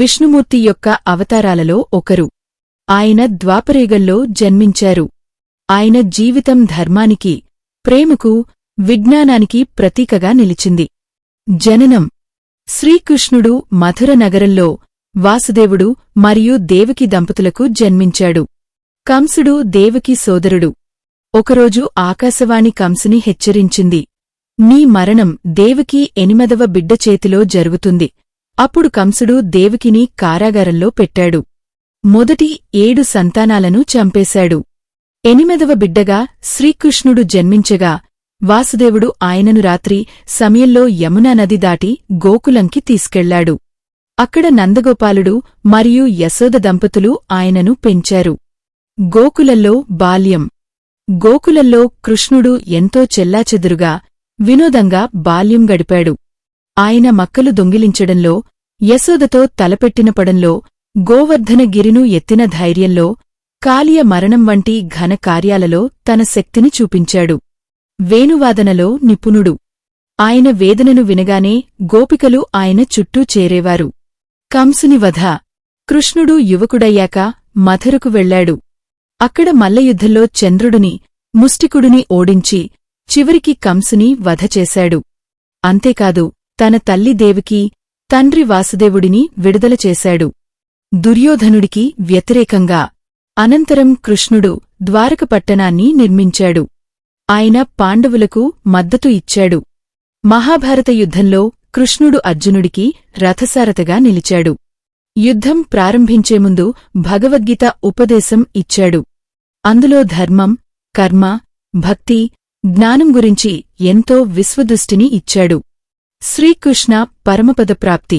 విష్ణుమూర్తి యొక్క అవతారాలలో ఒకరు. ఆయన ద్వాపరేగల్లో జన్మించారు. ఆయన జీవితం ధర్మానికి ప్రేమకు విజ్ఞానానికి ప్రతీకగా నిలిచింది. జననం. శ్రీకృష్ణుడు మథుర నగరంలో వాసుదేవుడు మరియు దేవకి దంపతులకు జన్మించాడు. కంసుడు దేవకి సోదరుడు. ఒకరోజు ఆకాశవాణి కంసుని హెచ్చరించింది. నీ మరణం దేవకి ఎనిమదవ బిడ్డ చేతిలో జరుగుతుంది. అప్పుడు కంసుడు దేవకిని కారాగారంలో పెట్టాడు. మొదటి ఏడు సంతానాలను చంపేశాడు. ఎనిమిదవ బిడ్డగా శ్రీకృష్ణుడు జన్మించగా వాసుదేవుడు ఆయనను రాత్రి సమయంలో యమునా నది దాటి గోకులంకి తీసుకెళ్ళాడు. అక్కడ నందగోపాలుడు మరియు యశోద దంపతులు ఆయనను పెంచారు. గోకులంలో బాల్యం. గోకులంలో కృష్ణుడు ఎంతో చెల్లాచెదురుగా వినోదంగా బాల్యం గడిపాడు. ఆయన మక్కలు దొంగిలించడంలో యశోదతో తలపెట్టిన పడంలో గోవర్ధనగిరిను ఎత్తిన ధైర్యంలో కాలియ మరణం వంటి ఘన కార్యాలలో తన శక్తిని చూపించాడు. వేణువాదనలో నిపుణుడు. ఆయన వేదనను వినగానే గోపికలు ఆయన చుట్టూ చేరేవారు. కంసుని వధ. కృష్ణుడు యువకుడయ్యాక మథురకు వెళ్ళాడు అక్కడ మల్లయుద్ధంలో చంద్రుడిని ముష్టికుడిని ఓడించి చివరికి కంసుని వధ చేశాడు. అంతేకాదు తన తల్లి దేవికి తండ్రి వాసుదేవుడిని విడుదల చేశాడు. దుర్యోధనుడికి వ్యతిరేకంగా అనంతరం కృష్ణుడు ద్వారక పట్టణాన్ని నిర్మించాడు. ఆయన పాండవులకు మద్దతు ఇచ్చాడు. మహాభారత యుద్ధంలో కృష్ణుడు అర్జునుడికి రథసారథగా నిలిచాడు. యుద్ధం ప్రారంభించే ముందు భగవద్గీత ఉపదేశం ఇచ్చాడు. అందులో ధర్మం కర్మ భక్తి జ్ఞానం గురించి ఎంతో విశ్వదృష్టిని ఇచ్చాడు. శ్రీకృష్ణ పరమపద ప్రాప్తి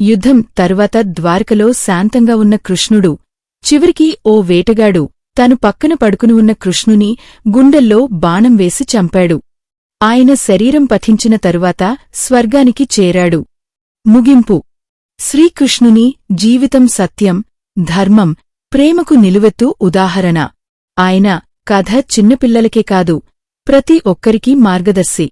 యుద్ధం తరువాత ద్వారకలో శాంతంగా ఉన్న కృష్ణుడు చివరికి ఓ వేటగాడు తను పక్కన పడుకుని ఉన్న కృష్ణుని గుండెల్లో బాణం వేసి చంపాడు. ఆయన శరీరం పథించిన తరువాత స్వర్గానికి చేరాడు. ముగింపు. శ్రీకృష్ణుని జీవితం సత్యం ధర్మం ప్రేమకు నిలువెత్తు ఉదాహరణ. ఆయన కథ చిన్నపిల్లలకే కాదు ప్రతి ఒక్కరికీ మార్గదర్శి.